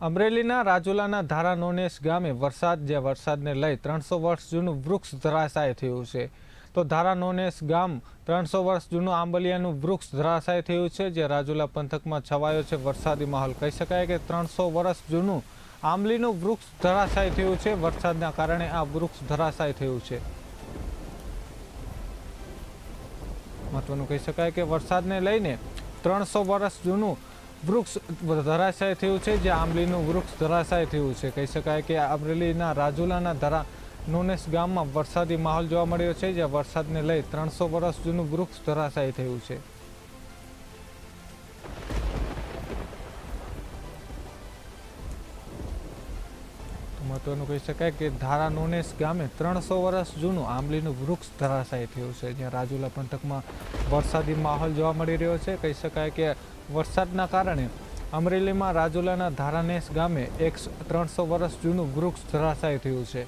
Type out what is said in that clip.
અમરેલીના રાજુલાના ધારા નોનેશ ગામે વરસાદ, જે વરસાદને લઈ ત્રણસો વર્ષ જૂનું વૃક્ષ ધરાશાય થયું છે. તો ધારા નોનેશ ગામ ત્રણસો વર્ષ જૂનું આંબલિયાનું વૃક્ષ ધરાશાય થયું છે, જે રાજુલા પંથકમાં છવાયો છે. વરસાદી માહોલ કહી શકાય કે ત્રણસો વર્ષ જૂનું આંબલીનું વૃક્ષ ધરાશાય થયું છે. વરસાદના કારણે આ વૃક્ષ ધરાશાય થયું છે. મહત્વનું કહી શકાય કે વરસાદને લઈને ત્રણસો વર્ષ જૂનું વૃક્ષ ધરાશાય થયું છે, જે આંબલીનું વૃક્ષ ધરાશાય થયું છે. કહી શકાય કે અમરેલીના રાજુલાના ધરા નોનેસ ગામમાં વરસાદી માહોલ જોવા મળ્યો છે, જ્યાં વરસાદને લઈ ત્રણસો વર્ષ જૂનું વૃક્ષ ધરાશાય થયું છે. મહત્વનું કહી શકાય કે ધારા નોનેસ ગામે ત્રણસો વર્ષ જૂનું આંબલીનું વૃક્ષ ધરાશાય થયું છે. જ્યાં રાજુલા પંથકમાં વરસાદી માહોલ જોવા મળી રહ્યો છે. કહી શકાય કે વરસાદના કારણે અમરેલીમાં રાજુલાના ધારાનેસ ગામે એક ત્રણસો વર્ષ જૂનું વૃક્ષ ધરાશાય થયું છે.